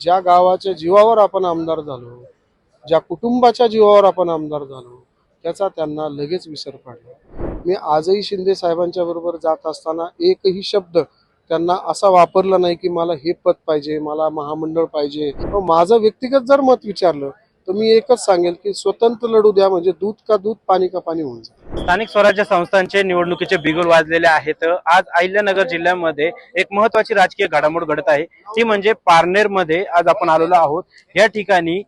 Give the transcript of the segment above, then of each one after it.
ज्या गावाच्या जीवावर आपण आमदार झालो ज्या कुटुंबाच्या जीवावर आपण आमदार झालो त्याचा त्यांना लगेच विसर पडला. मी आजही शिंदे साहेबांच्या बरोबर जात असताना एकही शब्द त्यांना असा वापरला नाही की मला हे पद पाहिजे मला महामंडळ पाहिजे. माझं व्यक्तिगत जर मत विचारलं तर मी एकच सांगेल की स्वतंत्र लढू द्या म्हणजे दूध का दूध पाणी का पाणी होऊन जाईल. स्थानिक स्वराज्य संस्थांचे निवडणुकीचे बिगुल वाजलेले आहेत. आज अहिल्यानगर जिल्ह्यामध्ये एक महत्वाची राजकीय घडामोड घडत आहे. ती म्हणजे पारनेरमध्ये आज आपण आलेलो आहोत. या ठिकाणी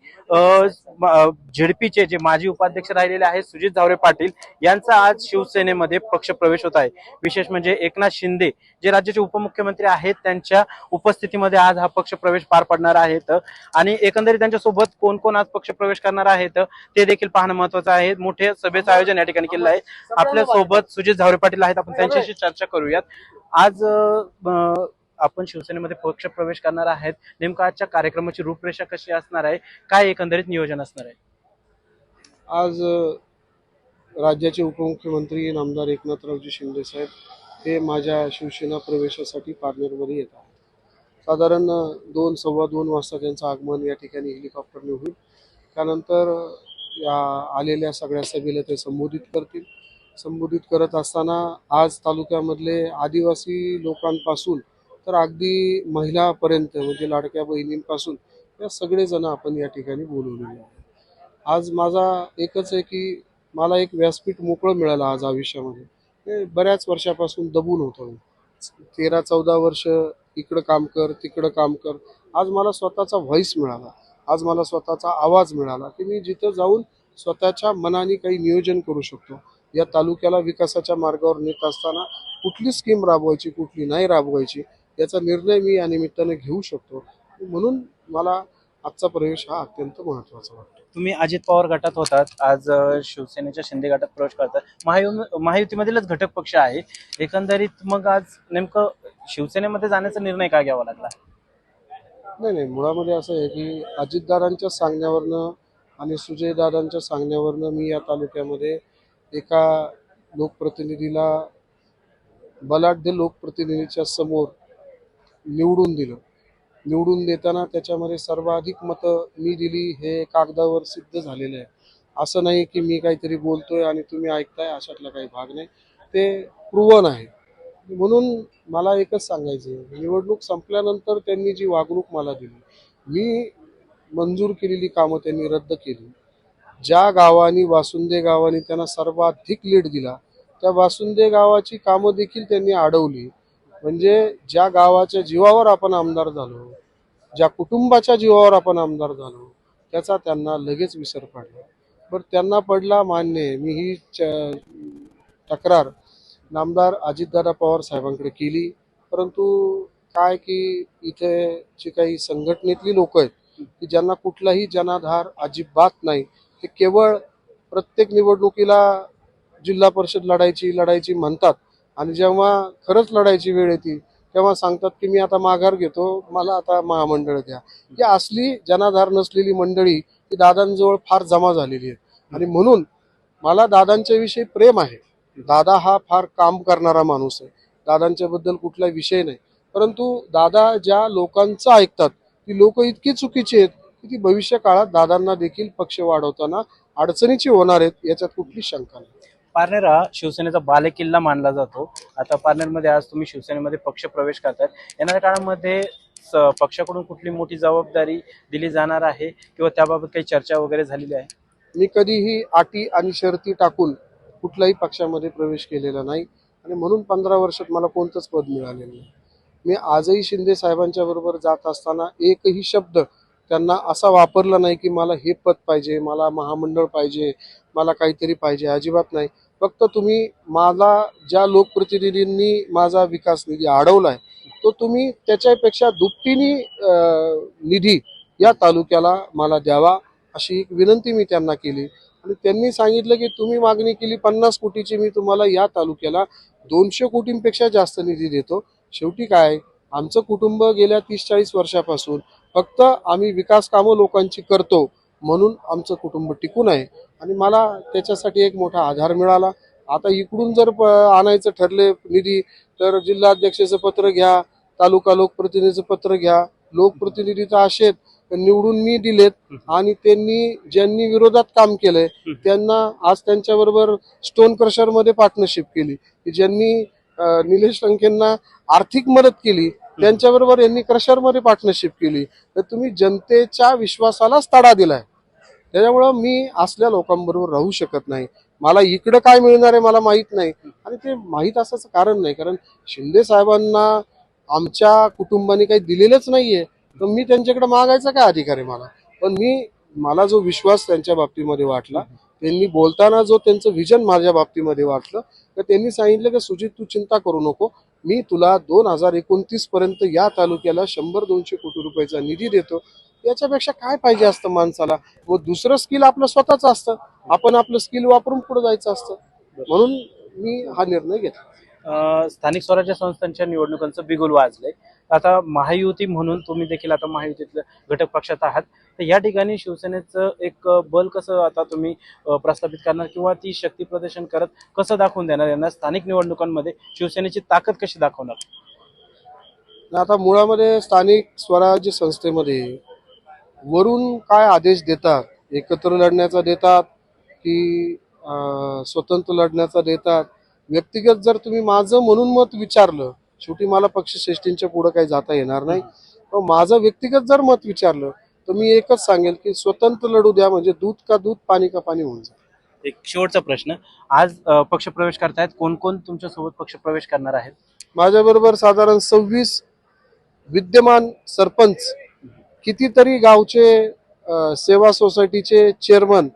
झेडपीचे जे माजी उपाध्यक्ष राहिलेले आहेत सुजित जावरे पाटील यांचा आज शिवसेनेमध्ये पक्ष प्रवेश होत आहे. विशेष म्हणजे एकनाथ शिंदे जे राज्याचे उपमुख्यमंत्री आहेत त्यांच्या उपस्थितीमध्ये आज हा पक्ष प्रवेश पार पडणार आहेत. आणि एकंदरीत त्यांच्यासोबत कोण कोण आज पक्ष प्रवेश करणार आहेत ते देखील पाहणं महत्वाचं आहे. मोठे सभेचं आयोजन या ठिकाणी केलं आहे. आपल्यासोबत सुजित झावरे पाटील आहेत. आपण त्यांच्याशी चर्चा करूयात. आज आपण शिवसेनेमध्ये पक्ष प्रवेश करणार आहेत. नेमकं आजच्या कार्यक्रमाची रूपरेषा कशी असणार आहे? काय एकंदरीत नियोजन असणार आहे? आज राज्याचे उपमुख्यमंत्री नामदार एकनाथरावजी शिंदे साहेब हे माझ्या शिवसेना प्रवेशासाठी पारनेरमध्ये येत आहेत. साधारण दोन सव्वा दोन वाजता त्यांचं आगमन या ठिकाणी हेलिकॉप्टरने होईल. त्यानंतर या आलेल्या सगळ्या सभेला ते संबोधित करतील. संबोधित करत असताना आज तालुक्यामधले आदिवासी लोकांपासून तर अगदी महिलापर्यंत म्हणजे लाडक्या बहिणींपासून या सगळेजण आपण या ठिकाणी बोलवलेले आहोत. आज माझा एकच आहे की मला एक व्यासपीठ मोकळं मिळालं आज आयुष्यामध्ये. ते बऱ्याच वर्षापासून दबून होतं तेरा चौदा वर्ष इकडं काम कर तिकडं काम कर. आज मला स्वतःचा व्हॉइस मिळाला. आज मला स्वतःचा आवाज मिळाला की मी जिथं जाऊन स्वतःच्या मनाने काही नियोजन करू शकतो. या तालुक्याला विकासाच्या मार्गावर नेत असताना कुठली स्कीम राबवायची कुठली नाही राबवायची याचा निर्णय मी या निमित्ताने घेऊ शकतो. म्हणून मला आजचा प्रवेश हा अत्यंत महत्त्वाचा वाटतो. तुम्ही अजित पवार गटात होतात आज शिवसेनेच्या शिंदे गटात प्रवेश करतात. महायु महायुतीमधीलच घटक पक्ष आहे. एकंदरीत मग आज नेमकं शिवसेनेमध्ये जाण्याचा निर्णय का घ्यावा लागला? नाही नाही मुळामध्ये असं आहे की अजितदादांच्या सांगण्यावरनं आणि सुजयदादांच्या सांगण्यावरनं मी या तालुक्यामध्ये एका लोकप्रतिनिधीला बलाढ्य लोकप्रतिनिधीच्या समोर निवडून दिलं. निवडून देताना त्याच्यामध्ये सर्वाधिक मतं मी दिली हे कागदावर सिद्ध झालेलं आहे. असं नाही की मी काहीतरी बोलतोय आणि तुम्ही ऐकताय अशातला काही भाग नाही. ते प्रुवन आहे. म्हणून मला एकच सांगायचं आहे, निवडणूक संपल्यानंतर त्यांनी जी वागणूक मला दिली मी मंजूर केलेली कामं त्यांनी रद्द केली. ज्या गावानी वासुंदे गावाने त्यांना सर्वाधिक लीड दिला त्या वासुंदे गावाची कामं देखील त्यांनी अडवली. म्हणजे ज्या गावाच्या जीवावर आपण आमदार झालो ज्या कुटुंबाच्या जीवावर आपण आमदार झालो त्याचा त्यांना लगेच विसर पडला. बरं त्यांना पडला मान्य मी ही च- तक्रार नामदार अजितदादा पवार साहेबांकडे केली. परंतु काय की इथे जी काही संघटनेतली लोक आहेत की ज्यांना कुठलाही जनाधार अजिबात नाही ते केवळ प्रत्येक निवडणुकीला जिल्हा परिषद लढायची लढायची म्हणतात. आणि जेव्हा खरंच लढायची वेळ येते तेव्हा सांगतात की मी आता माघार घेतो मला आता महामंडळ द्या. ही असली जनाधार नसलेली मंडळी ही दादांजवळ फार जमा झालेली आहे आणि म्हणून मला दादांच्या विषयी प्रेम आहे. दादा हा फार काम करणारा माणूस आहे. दादांच्या बद्दल कुठला विषय नाही. परंतु दादा ज्या लोकांचं ऐकतात ती लोक इतकी चुकीची आहेत की ती भविष्य काळात दादांना देखील पक्ष वाढवताना अडचणीची होणार आहेत याच्यात कुठली शंका नाही. पारनेर हा शिवसेनेचा बालेकिल्ला मानला जातो. आता पारनेरमध्ये आज तुम्ही शिवसेनेमध्ये पक्ष प्रवेश करतात येणाऱ्या काळामध्ये पक्षाकडून कुठली मोठी जबाबदारी दिली जाणार आहे? किंवा त्याबाबत काही चर्चा वगैरे झालेली आहे? मी कधीही अटी आणि शर्ती टाकून कुठल्याही पक्षामध्ये प्रवेश केलेला नाही. आणि म्हणून पंधरा वर्षात मला कोणतंच पद मिळालेलं नाही. मी आजही शिंदे साहेबांच्या बरोबर जात असताना एकही शब्द त्यांना असा वापरला नाही की मला हे पद पाहिजे मला महामंडळ पाहिजे मला काहीतरी पाहिजे अजिबात नाही. फक्त तुम्ही मला ज्या लोकप्रतिनिधींनी माझा विकास निधी अडवला आहे तो तुम्ही त्याच्यापेक्षा दुपटीने निधी या तालुक्याला मला द्यावा अशी एक विनंती मी त्यांना केली. आणि त्यांनी सांगितलं की तुम्ही मागणी केली पन्नास कोटीची मी तुम्हाला या तालुक्याला दोनशे कोटींपेक्षा जास्त निधी देतो. शेवटी काय? आमचं कुटुंब गेल्या तीस चाळीस वर्षापासून फक्त आम्ही विकास कामं लोकांची करतो म्हणून आमचं कुटुंब टिकून आहे. आणि मला त्याच्यासाठी एक मोठा आधार मिळाला. आता इकडून जर प- आणायचं ठरले निधी तर जिल्हाध्यक्षाचं पत्र घ्या तालुका लोकप्रतिनिधीचं पत्र घ्या. लोकप्रतिनिधी तर असे निवडून मी दिलेत आणि त्यांनी ज्यांनी विरोधात काम केलंय त्यांना आज त्यांच्याबरोबर स्टोन क्रशरमध्ये पार्टनरशिप केली. ज्यांनी निलेश लंकेंना आर्थिक मदत केली त्यांच्याबरोबर यांनी क्रशरमध्ये पार्टनरशिप केली. तर तुम्ही जनतेच्या विश्वासालाच तडा दिलाय. त्याच्यामुळं मी असल्या लोकांबरोबर राहू शकत नाही. मला इकडं काय मिळणार आहे मला माहीत नाही. आणि ते माहीत असायचं कारण नाही. कारण शिंदे साहेबांना आमच्या कुटुंबाने काही दिलेलंच नाहीये. तर मी त्यांच्याकडे मागायचा काय अधिकार आहे मला? पण मी मला जो विश्वास त्यांच्या बाबतीमध्ये वाटला त्यांनी बोलताना जो त्यांचं विजन माझ्या बाबतीमध्ये वाटलं तर त्यांनी सांगितलं की सुजित तू चिंता करू नको. मी तुला दोन हजार एकोणतीस पर्यंत या तालुक्याला शंभर दोनशे कोटी रुपयाचा निधी देतो. याच्यापेक्षा काय पाहिजे असतं माणसाला? व दुसरं स्किल आपलं स्वतःच असतं. आपण आपलं स्किल वापरून पुढे जायचं असतं. म्हणून मी हा निर्णय घेतला. स्थानिक स्वराज्य संस्थांच्या निवडणुकांचं बिगुल वाजलंय. आता महायुती म्हणून तुम्ही देखील आता महायुतीतल्या घटक पक्षात आहात. तर या ठिकाणी शिवसेनेचं एक बल कसं आता तुम्ही प्रस्थापित करणार किंवा ती शक्ती प्रदर्शन करत कसं दाखवून देणार? यांना स्थानिक निवडणुकांमध्ये शिवसेनेची ताकद कशी दाखवणार? आता मुळामध्ये स्थानिक स्वराज्य संस्थेमध्ये वरून काय आदेश देतात एकत्र लढण्याचा देतात की स्वतंत्र लढण्याचा देतात? व्यक्तिगत जर तुम्ही माझं म्हणून मत विचारलं शेवटी मला पक्षश्रेष्ठींच्या पुढे काही जाता येणार नाही. पण माझं व्यक्तिगत जर मत विचारलं तर मी एकच सांगेल की स्वतंत्र लढू द्या म्हणजे दूध का दूध पाणी का पाणी होऊन जाईल. एक शेवटचा प्रश्न. आज अं, पक्षप्रवेश करतायत. कोण कोण तुमच्यासोबत पक्षप्रवेश करणार आहेत? माझ्याबरोबर साधारण सव्वीस विद्यमान सरपंच कितीतरी गावचे सेवा सोसायटीचे चेअरमन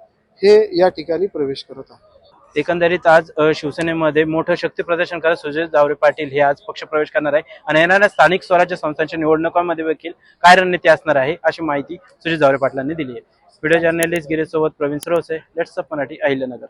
हे या ठिकाणी प्रवेश करत आहेत. एकंदरीत आज शिवसेनेमध्ये मोठं शक्ती प्रदर्शन करत सुजय जावरे पाटील हे आज पक्षप्रवेश करणार आहे आणि येणाऱ्या स्थानिक स्वराज्य संस्थांच्या निवडणुकांमध्ये देखील काय रणनीती असणार आहे अशी माहिती सुजय जावरे पाटलांनी दिली आहे. व्हिडिओ जर्नलिस्ट गिरीश सोबत प्रवीण सरोसे लेट्स मराठी अहिल्यानगर.